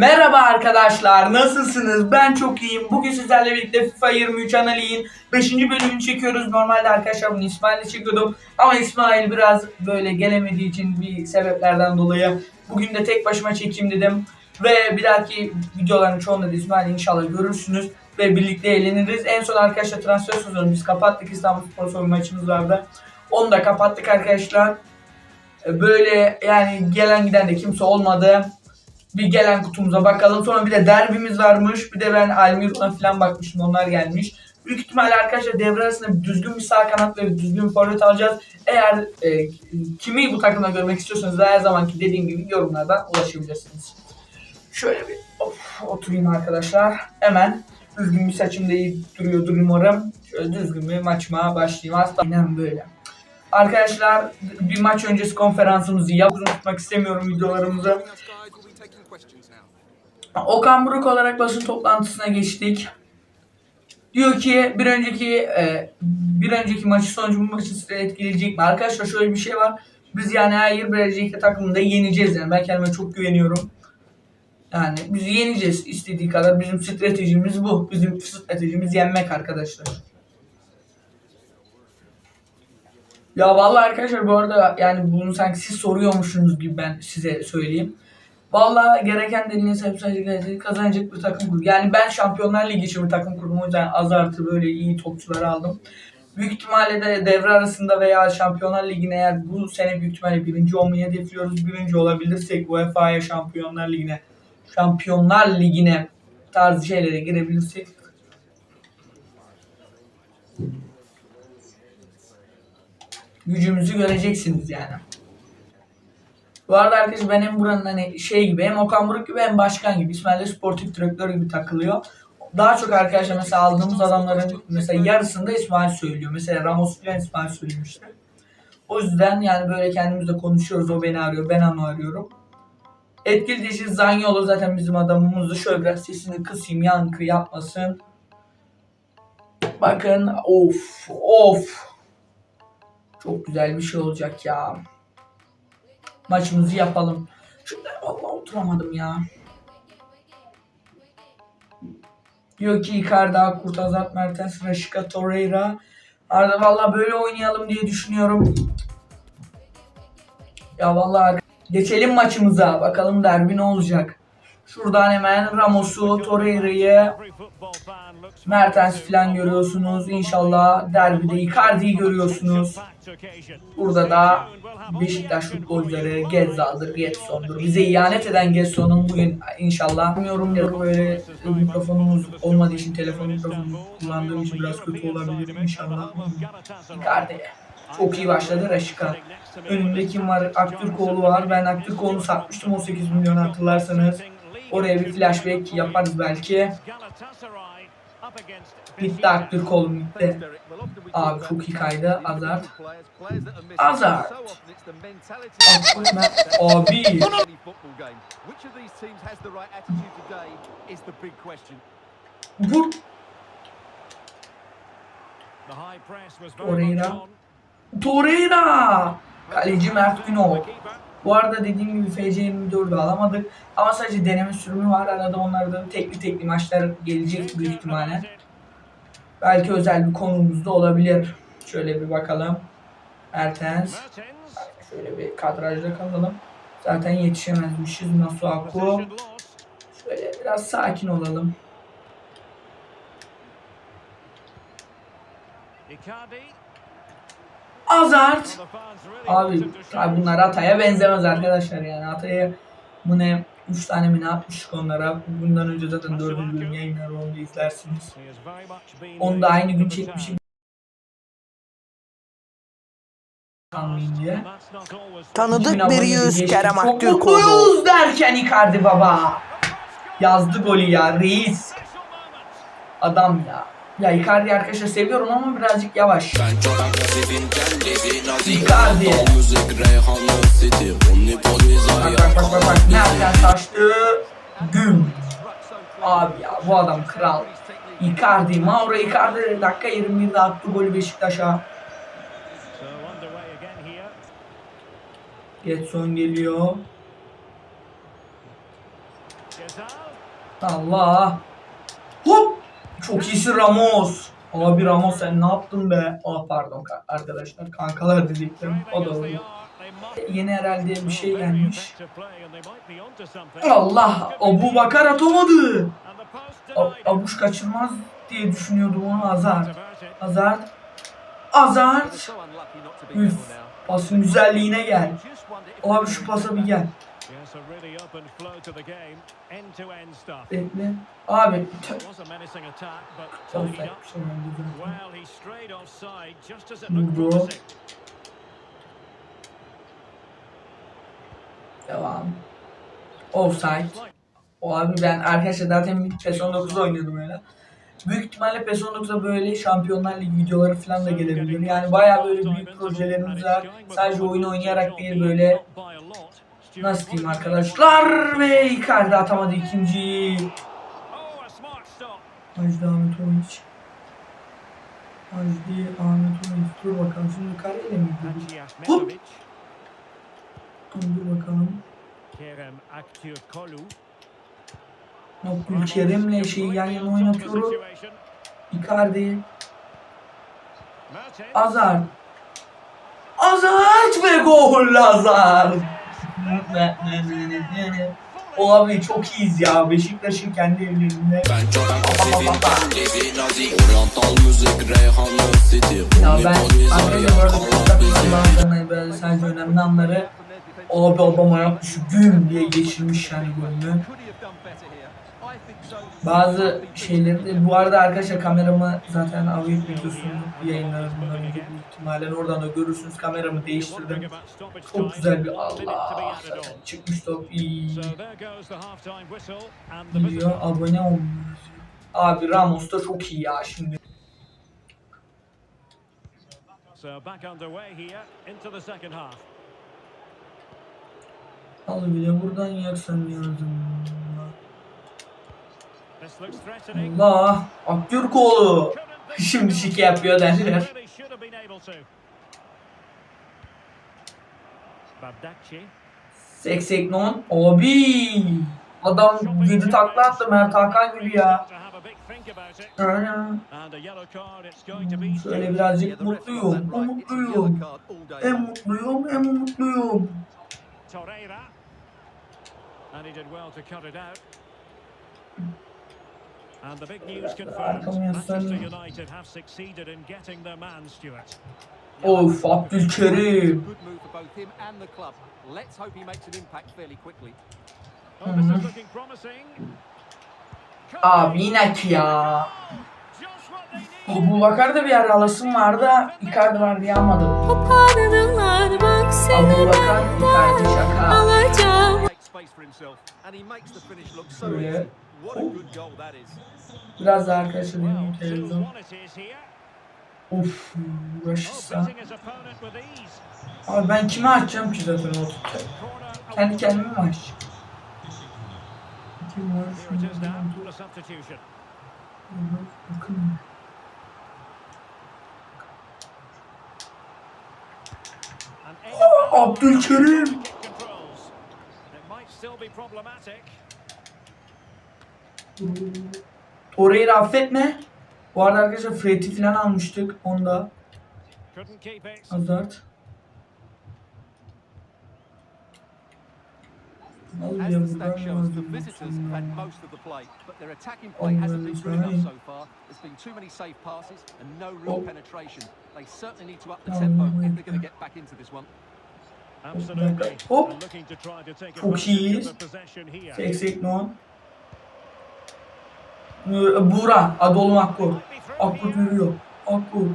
Merhaba arkadaşlar nasılsınız? Ben çok iyiyim. Bugün sizlerle birlikte FIFA 23 Anali'nin 5. bölümünü çekiyoruz. Normalde arkadaşlar bunu İsmail'le çekiyordum. Ama İsmail biraz böyle gelemediği için bir sebeplerden dolayı bugün de tek başıma çekeyim dedim. Ve bir dahaki videoların çoğunda da İsmail'i inşallah görürsünüz. Ve birlikte eğleniriz. En son arkadaşlar transfer sezonu biz kapattık. İstanbul Spor Salonu maçımız vardı. Onu da kapattık arkadaşlar. Böyle yani gelen giden de kimse olmadı bir gelen kutumuza bakalım. Sonra bir de derbimiz varmış. Bir de ben Almiron'a falan bakmıştım. Onlar gelmiş. Büyük ihtimalle arkadaşlar devre arasında düzgün bir sağ kanat ve düzgün bir forvet alacağız. Eğer e, kimi bu takımda görmek istiyorsanız da her zamanki dediğim gibi yorumlardan ulaşabilirsiniz. Şöyle bir of, oturayım arkadaşlar. Hemen düzgün bir saçım da iyi duruyordur umarım. Şöyle düzgün bir maçıma başlayayım. Aslında aynen böyle. Arkadaşlar bir maç öncesi konferansımızı yap. Uzun tutmak istemiyorum videolarımızı. Okan Buruk olarak basın toplantısına geçtik. Diyor ki bir önceki e, bir önceki maçı sonucu bu maçı size etkileyecek mi? Arkadaşlar şöyle bir şey var. Biz yani hayır bir önceki takımında yeneceğiz yani. Ben kendime çok güveniyorum. Yani biz yeneceğiz istediği kadar. Bizim stratejimiz bu. Bizim stratejimiz yenmek arkadaşlar. Ya vallahi arkadaşlar bu arada yani bunu sanki siz soruyormuşsunuz gibi ben size söyleyeyim. Vallahi gereken dediğine sahip sadece kazanacak bir takım kurdu. Yani ben Şampiyonlar Ligi için bir takım kurdum. O yüzden az artı böyle iyi topçuları aldım. Büyük ihtimalle de devre arasında veya Şampiyonlar Ligi'ne eğer bu sene büyük ihtimalle birinci olmayı hedefliyoruz. Birinci olabilirsek UEFA'ya Şampiyonlar Ligi'ne Şampiyonlar Ligi'ne tarzı şeylere girebilirsek gücümüzü göreceksiniz yani. Bu arada arkadaşlar ben hem buranın hani şey gibi hem Okan Buruk gibi hem başkan gibi İsmail de sportif direktör gibi takılıyor. Daha çok arkadaşlar mesela aldığımız adamların mesela yarısında İsmail söylüyor. Mesela Ramos falan İsmail söylemişti. O yüzden yani böyle kendimizle konuşuyoruz. O beni arıyor, ben onu arıyorum. Etkili dişi Zanyolo zaten bizim adamımızdı. Şöyle biraz sesini kısayım, yankı yapmasın. Bakın of of. Çok güzel bir şey olacak ya. Maçımızı yapalım. Şurada vallahi oturamadım ya. Diyor ki Icardi, Kurtazat, Mertens, Rashica, Torreira. Arda vallahi böyle oynayalım diye düşünüyorum. Ya vallahi geçelim maçımıza. Bakalım derbi ne olacak. Şuradan hemen Ramos'u, Torreira'yı, Mertens falan görüyorsunuz. İnşallah derbide Icardi'yi görüyorsunuz. Burada da Beşiktaş futbolcuları Gezzal'dır, Getson'dur. Bize ihanet eden Getson'un bugün inşallah bilmiyorumdur böyle mikrofonumuz olmadığı için telefon mikrofonu kullandığım için biraz kötü olabilir inşallah. Icardi. Çok iyi başladı Raşika. Önünde kim var? Aktürkoğlu var. Ben Aktürkoğlu'nu satmıştım 18 milyon hatırlarsanız. Oraya bir flashback yaparız belki. Gitti Aktürkoğlu gitti. Abi çok iyi kaydı. Hazard. Hazard. Abi. Vur. Torreira. Torreira. Kaleci Mert Günok. Bu arada dediğim gibi FC 24'ü alamadık. Ama sadece deneme sürümü var. Arada onlarda tekli tekli maçlar gelecek büyük ihtimalle. Belki özel bir konumuz da olabilir. Şöyle bir bakalım. Mertens. Şöyle bir kadrajda kalalım. Zaten yetişemezmişiz. Masuaku. Şöyle biraz sakin olalım. Hazard. Abi, abi bunlar Atay'a benzemez arkadaşlar yani. Atay'a bu ne 3 tane mi ne yapmıştık onlara. Bundan önce zaten 4. bölüm yayınları onu da izlersiniz. Onu da aynı gün çekmişim. Kalmayın diye. Tanıdık 2000 bir yüz. Kerem Çok Aktürkoğlu. mutluyuz derken Icardi baba. Yazdı golü ya reis. Adam ya. Ya Icardi arkadaşlar seviyorum ama birazcık yavaş. Icardi. Bak bak bak bak bak. Nereden taştı? Güm. Abi ya bu adam kral. Icardi, Mauro Icardi dakika 21'de attı golü Beşiktaş'a. Getson geliyor. Allah. Hop. Çok iyisin Ramos. Abi Ramos sen ne yaptın be? Aa pardon ka- arkadaşlar kankalar diyecektim. O da oldu. Yeni herhalde bir şey gelmiş. Allah. Abu Bakar atamadı. Abuş kaçırmaz diye düşünüyordum onu Azar. Azar. Azar. Üf. Pasın güzelliğine gel. Abi şu pasa bir gel. Bekle. Abi. Vurdu. Devam. Offside. O abi ben arkadaşlar zaten PES 19 oynuyordum öyle. Büyük ihtimalle PES 19'a böyle Şampiyonlar Ligi videoları falan da gelebilir. Yani bayağı böyle büyük projelerimiz var. Sadece oyun oynayarak değil böyle nasıl diyeyim arkadaşlar ve Icardi atamadı ikinci. Hacı Ahmet Omiç. Hacı Ahmet Omiç. Dur bakalım şimdi kareyle mi gidiyor? Hop. Dur bakalım. Kerem Aktürkoğlu. Abdülkerim'le şeyi yan yana oynatıyoruz. Icardi. Azar. Azar ve gol Azar. O abi çok iyiyiz ya. Beşiktaş'ın kendi evlerinde. Ben çok agresifim kendisi nazik Oriental müzik Reyhanlı City Ya ben arkadaşlar bu arada bazılarına böyle sadece önemli anları abi adam ayak dışı güm diye geçirmiş yani golünü. Bazı şeyleri bu arada arkadaşlar kameramı zaten alayım videosunu yayınlarım bundan önce büyük ihtimalle oradan da görürsünüz kameramı değiştirdim. Çok güzel bir Allah çıkmış top iyi diyor abone olmuyoruz. Abi Ramos da çok iyi ya şimdi. Al bile buradan yaksan yazdım. Allah Aktürkoğlu. Şimdi şike yapıyor derler. Bardakci. Sekseknon. Abi. Adam 7 takla attı Mert Hakan gibi ya. Şöyle birazcık mutluyum. Mutluyum. Hem mutluyum hem mutluyum. And he did well to cut it out. And the big news confirmed. Manchester. United have succeeded in getting their man, Stuart. Of Abdülkerim. Good move for both him and the club. Let's hope he makes an impact fairly quickly. Oh, this is looking promising. Abi ya. Just what they need. Abu Bakar da bir ara alasım vardı. Icardi var diye almadım. Kopardılar bak Abu Bakar Icardi şaka. alacağım space for himself and he makes the finish look so easy. What a good goal that is. Biraz daha arkadaşlar benim televizyon. 2-1 it is here. Of Oh, uğraşırsa. ease. Abi ben kime açacağım ki zaten o Corner Kendi kendime mi açacağım? Kim var? Bakın. Oh, Abdülkerim. Torreira affetme. Bu arada arkadaşlar Fred'i falan almıştık. Keep it. Hazard. As ya the stat shows, the visitors had most of the play, but their attacking play hasn't been good enough so far. There's been too many safe passes and no real Oh. penetration. They certainly need to up the tempo if they're going to get back into this one. Hop. Çok iyiyiz. Seksek non. Buğra. Adolum Akkur here. yürüyor. Akkur.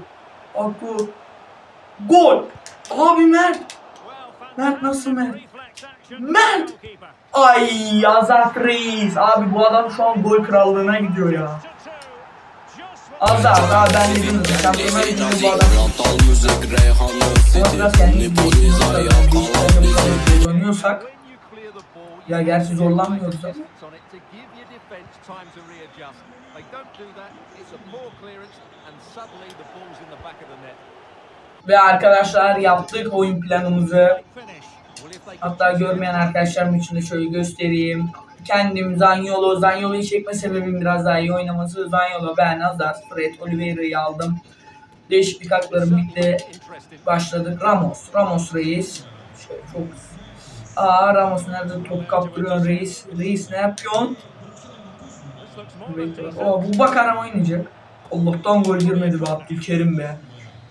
Akkur. Gol. Abi Mert. Mert nasıl Mert? Mert! Ay Azat Reis. Abi bu adam şu an gol krallığına gidiyor ya. What Azat abi ben zaten. Şampiyonlar Kendisi Ligi'nde nazik bu adam. Ama biraz kendimizi ball, Ya gerçi zorlanmıyoruz ama. ve arkadaşlar yaptık oyun planımızı. Hatta görmeyen arkadaşlarım için de şöyle göstereyim. Kendim Zanyolo. Zanyolo'yu çekme sebebim biraz daha iyi oynaması. Zanyolo, ben, Hazard, Fred, Oliveira'yı aldım. Değişiklik haklarım bitti. Başladık. Ramos. Ramos reis. Şöyle çok... Aa Ramos nerede top kaptırıyor reis. Reis ne yapıyorsun? Oo bu Bakar oynayacak. Allah'tan gol girmedi be Abdülkerim be.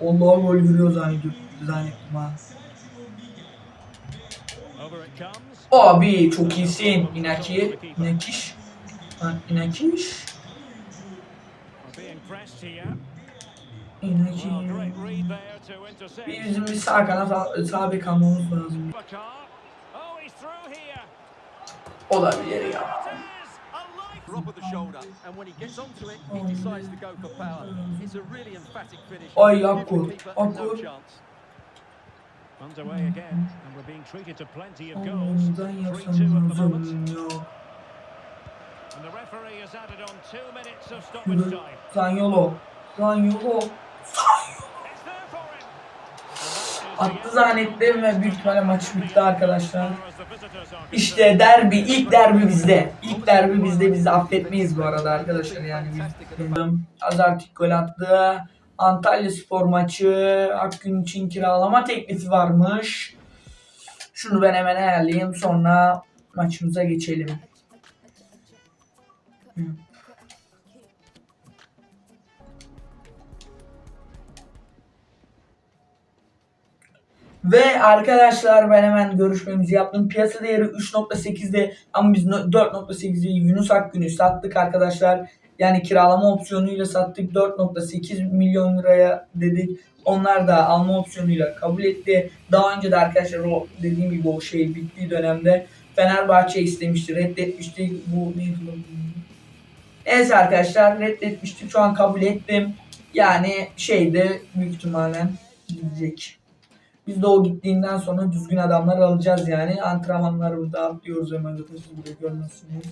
Allah'tan gol giriyor zannediyorum. Zannettim ha. Abi çok iyisin. İnaki. İnakiş. İnakiş. İnaki. Bir bizim bir sağ kanat sağ bek almamız lazım. Olabilir ya. Ay, Akkur, Akkur. Underway again, and we're being treated to plenty of goals. Ondan 3-2 yapsam at the moment. And the referee has added on two minutes of stoppage time. Zanyolo. Zanyolo. Attı zannettim ve büyük ihtimalle maç bitti arkadaşlar. İşte derbi, ilk derbi bizde. İlk derbi bizde, bizi affetmeyiz bu arada arkadaşlar yani. Azartik gol attı. Antalya spor maçı. Akgün için kiralama teklifi varmış. Şunu ben hemen ayarlayayım sonra maçımıza geçelim. Ve arkadaşlar ben hemen görüşmemizi yaptım. Piyasa değeri 3.8'de ama biz no- 4.8'i Yunus Akgün'ü sattık arkadaşlar. Yani kiralama opsiyonuyla sattık. 4.8 milyon liraya dedik. Onlar da alma opsiyonuyla kabul etti. Daha önce de arkadaşlar o dediğim gibi o şey bittiği dönemde Fenerbahçe istemişti, reddetmişti. Bu neydi? Neyse arkadaşlar reddetmiştik. Şu an kabul ettim. Yani şeyde büyük ihtimalle gidecek. Biz de o gittiğinden sonra düzgün adamlar alacağız yani. Antrenmanları burada atlıyoruz hemen zaten siz burayı görmezsiniz.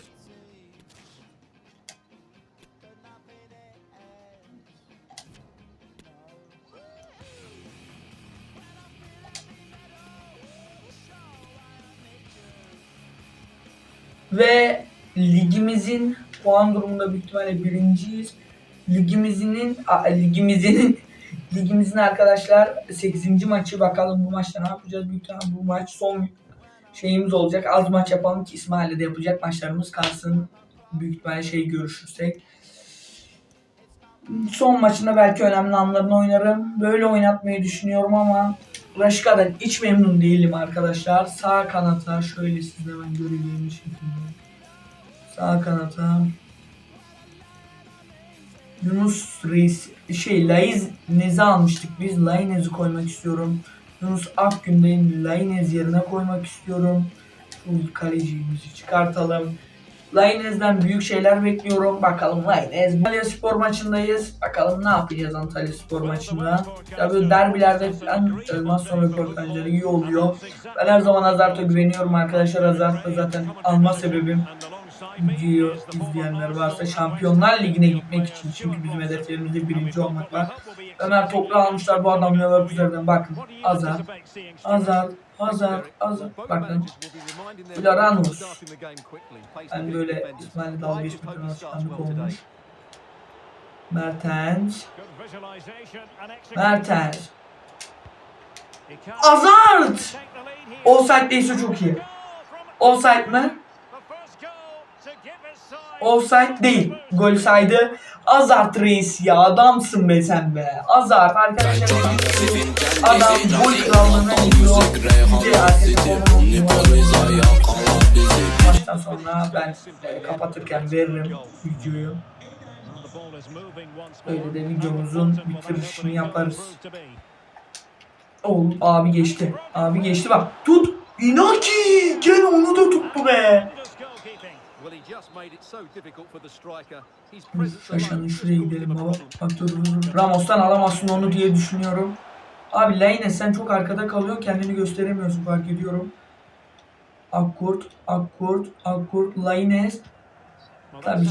Ve ligimizin puan durumunda büyük ihtimalle birinciyiz. Ligimizin ligimizin ligimizin arkadaşlar 8. maçı bakalım bu maçta ne yapacağız büyük ihtimalle bu maç son şeyimiz olacak. Az maç yapalım ki İsmail'le de yapacak maçlarımız kalsın. Büyük ihtimalle şey görüşürsek. Son maçında belki önemli anlarını oynarım. Böyle oynatmayı düşünüyorum ama Raşka'dan hiç memnun değilim arkadaşlar. Sağ kanata şöyle siz de ben görebileceğim şekilde. Sağ kanata Yunus Reis şey Laiz Nez'i almıştık biz. Lainez'i koymak istiyorum. Yunus Akgün'deyim. Lainez yerine koymak istiyorum. Şu kalecimizi çıkartalım. Lainez'den büyük şeyler bekliyorum. Bakalım Lainez. Antalya Spor maçındayız. Bakalım ne yapacağız Antalya Spor maçında. Tabii derbilerde falan maç sonu röportajları iyi oluyor. Ben her zaman Hazard'a güveniyorum arkadaşlar. Hazard da zaten alma sebebim videoyu izleyenler varsa Şampiyonlar Ligi'ne gitmek için. Çünkü bizim hedeflerimizde birinci olmak var. Ömer Toprak almışlar bu adam Leverkusen'den. Bakın Hazard, Hazard, Hazard, Hazard. Bakın Villarreal. Ben böyle İsmail dalga geçmekten alışkanlık olmuş. Mertens, Mertens, Hazard! Offside değilse çok iyi. Offside mi? Offside değil. Gol saydı. Hazard reis ya adamsın be sen be. Hazard arkadaşlar. Adam gol Maçtan sonra ben e, kapatırken veririm videoyu. Öyle de videomuzun bitirişini yaparız. Oğlum abi geçti. Abi geçti bak. Tut. Inaki. Gel onu da tuttu be. Şaşanın şuraya gidelim baba. Dur. Ramos'tan alamazsın onu diye düşünüyorum. Abi Laynes sen çok arkada kalıyorsun kendini gösteremiyorsun fark ediyorum. Akkurt, Akkurt, Akkurt, Laynes. Tabii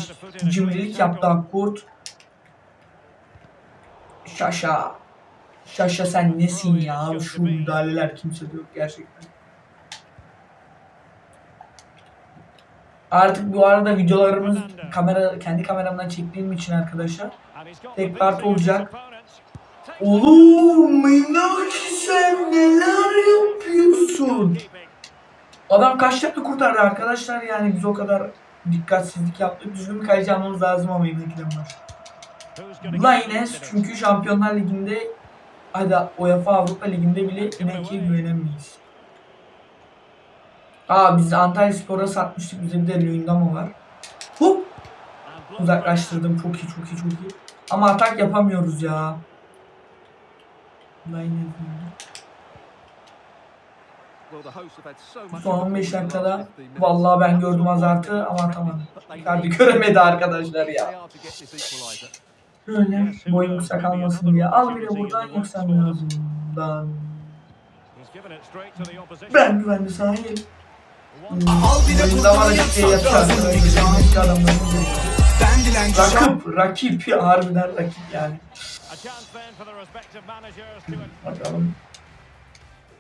cimrilik yaptı Akkurt. Şaşa. Şaşa sen nesin ya? Şu müdahaleler kimse yok gerçekten. Artık bu arada videolarımız kamera kendi kameramdan çektiğim için arkadaşlar. Tek part olacak. Oğlum Minaki sen neler yapıyorsun? Adam kaç dakika kurtardı arkadaşlar yani biz o kadar dikkatsizlik yaptık. Düzgün bir kaleci almamız lazım ama Minaki'den var. İt? çünkü Şampiyonlar Ligi'nde hadi UEFA Avrupa Ligi'nde bile Minaki'ye güvenemeyiz. Aa biz Antalya Spor'a satmıştık. Bize bir de Luyendama var. Hop uzaklaştırdım. Çok iyi çok iyi çok iyi. Ama atak yapamıyoruz ya. Son of a 15 ball in the dakikada last 15 minutes. vallahi ben gördüm Hazard'ı ama atamadım. Icardi göremedi arkadaşlar ya. They are to get this equaliser. Öyle boyum kısa kalmasın diye. Al bir de buradan opposition. Ben güvenli sahip. Oyunda bana Ben dilenci şan Rakip, rakip. Harbiden rakip yani. Bakalım.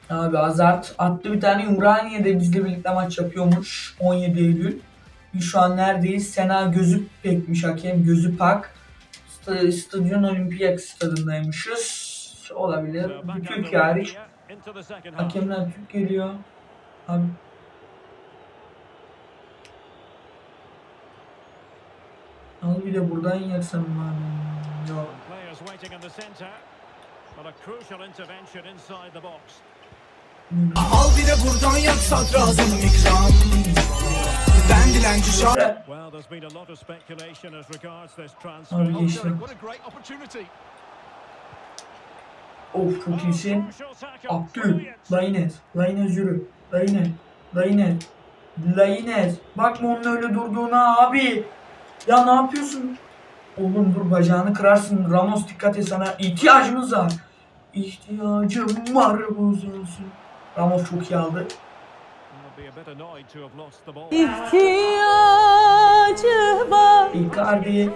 Abi Hazard attı bir tane Ümraniye'de bizle birlikte maç yapıyormuş. 17 Eylül. Biz şu an neredeyiz? Sena Gözü Pekmiş hakem. Gözü Pak. St- Stadyum Olimpiyak stadındaymışız. Olabilir. So back Bir Türk underway hariç. Hakemler Türk geliyor. Abi. Al bir de buradan yersem abi. Yok. Players waiting in the centre. But a crucial intervention inside the box. Al bir de buradan yapsak lazım ikram Ben dilenci şan Well, there's been a lot of speculation as regards this Abi transfer. geçtim. What a great opportunity. Of çok iyisin. Crucial tackle. Abdül. Lainez, Lainez yürü, Lainez, Lainez, Lainez. Bakma onun öyle durduğuna abi. Ya ne yapıyorsun? Oğlum dur bacağını kırarsın. Ramos dikkat et sana. İhtiyacımız var. İhtiyacım var bu sensin. Ramos çok iyi aldı. İhtiyacı var Icardi.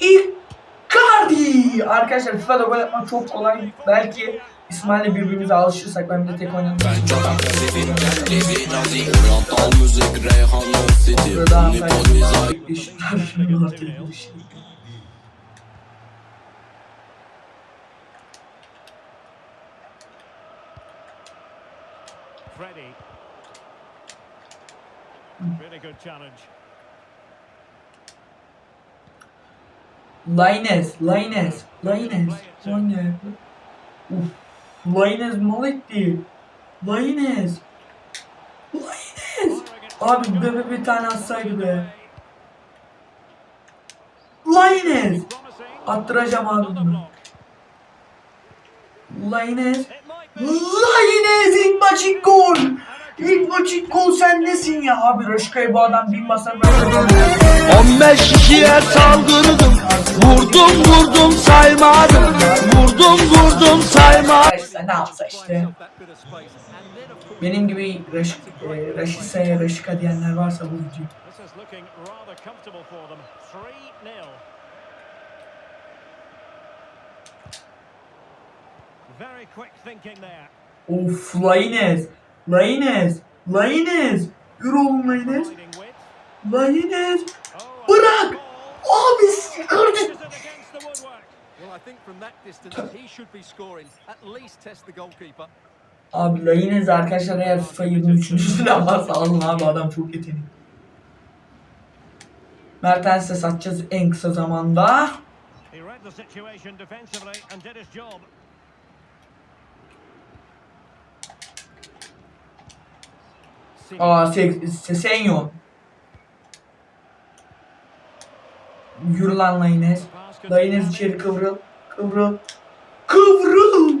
Icardi. Arkadaşlar FIFA'da gol atmak çok kolay. Belki İsmail'le birbirimize alışırsak ben bir de tek oynadım. Ben çok agresifim nazi müzik City Antalya Beşiktaş United bir şey. Freddie. Really good challenge. Lainez, Lainez, Lainez, Lainez. Uf, Lainez mal etti. Lainez. Lainez. Abi bebe bir tane atsaydı be. Lainez. Attıracağım abi bunu. Lainez. Lainez ilk maç ilk gol. İlk maç ilk gol sen nesin ya? Abi Raşka'yı bu adam basar ben 15 kişiye saldırdım Vurdum vurdum saymadım Vurdum vurdum saymadım İşte ne yapsa işte. Benim gibi Raş, e, Raşisa'ya Raşika diyenler varsa bu video. This is looking rather comfortable for them. 3-0. Very quick thinking there. Of Lainez. Lainez. Lainez. Yürü oğlum. Lainez. Oh, Bırak. Abi Icardi. pushes it against the woodwork. Well, I think from that distance he should be scoring. At least test the goalkeeper. Abi Lainez arkadaşlar eğer FIFA 23. varsa alın abi adam çok yetenekli. Mertens'e satacağız en kısa zamanda. He read the situation defensively and did his job. Aa Se- Sesenyo. Yürü lan Lainez. Lainez içeri kıvrıl. Kıvrıl. Kıvrıl.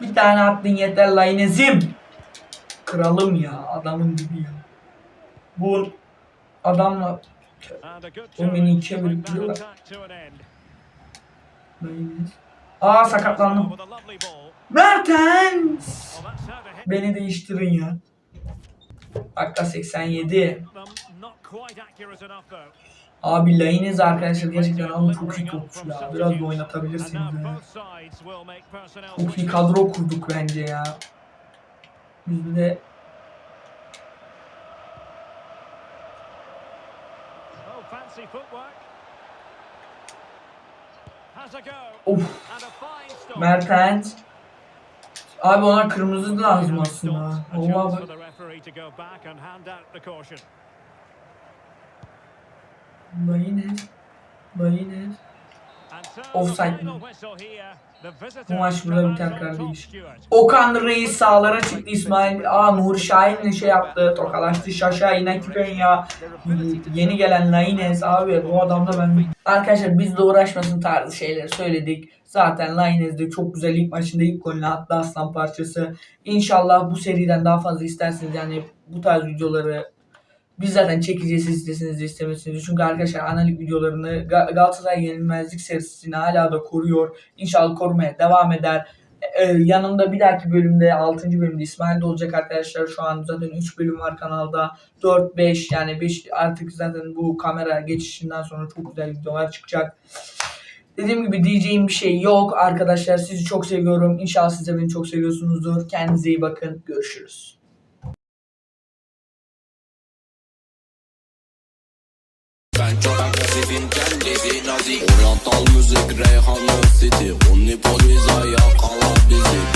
Bir tane attın yeter Lainez'im. Kralım ya. Adamın gibi ya. Bu adamla Oğlum beni ikiye bölüp duruyorlar. Lainez. Aa sakatlandım. Mertens! Beni değiştirin ya. Dakika 87. Abi Lainez arkadaşlar gerçekten ama çok iyi topçu ya. Biraz da oynatabilirsiniz ya. Çok iyi kadro kurduk bence ya. Biz de oh, fancy footwork. Of. Mertens. Abi ona kırmızı lazım aslında. Oha bak. for the Offside mi? Bu maç burada top, kardeş. Stuart. Okan Reis sağlara çıktı İsmail. Aa Nur Şahin'le şey yaptı. Tokalaştı Şaşa yine kipen ya. Yeni gelen Lainez abi bu adamda ben Arkadaşlar bizle uğraşmasın tarzı şeyleri söyledik. Zaten Lainez de çok güzel ilk maçında ilk golünü attı aslan parçası. İnşallah bu seriden daha fazla isterseniz yani bu tarz videoları biz zaten çekeceğiz siz istesiniz de istemezsiniz. Çünkü arkadaşlar analik videolarını Ga- Galatasaray yenilmezlik serisini hala da koruyor. İnşallah korumaya devam eder. Ee, yanımda bir dahaki bölümde 6. bölümde İsmail de olacak arkadaşlar. Şu an zaten 3 bölüm var kanalda. 4 5 yani 5 artık zaten bu kamera geçişinden sonra çok güzel videolar çıkacak. Dediğim gibi diyeceğim bir şey yok arkadaşlar. Sizi çok seviyorum. İnşallah siz de beni çok seviyorsunuzdur. Kendinize iyi bakın. Görüşürüz. Oriental müzik Reyhanlı City Unipolis yakala bizi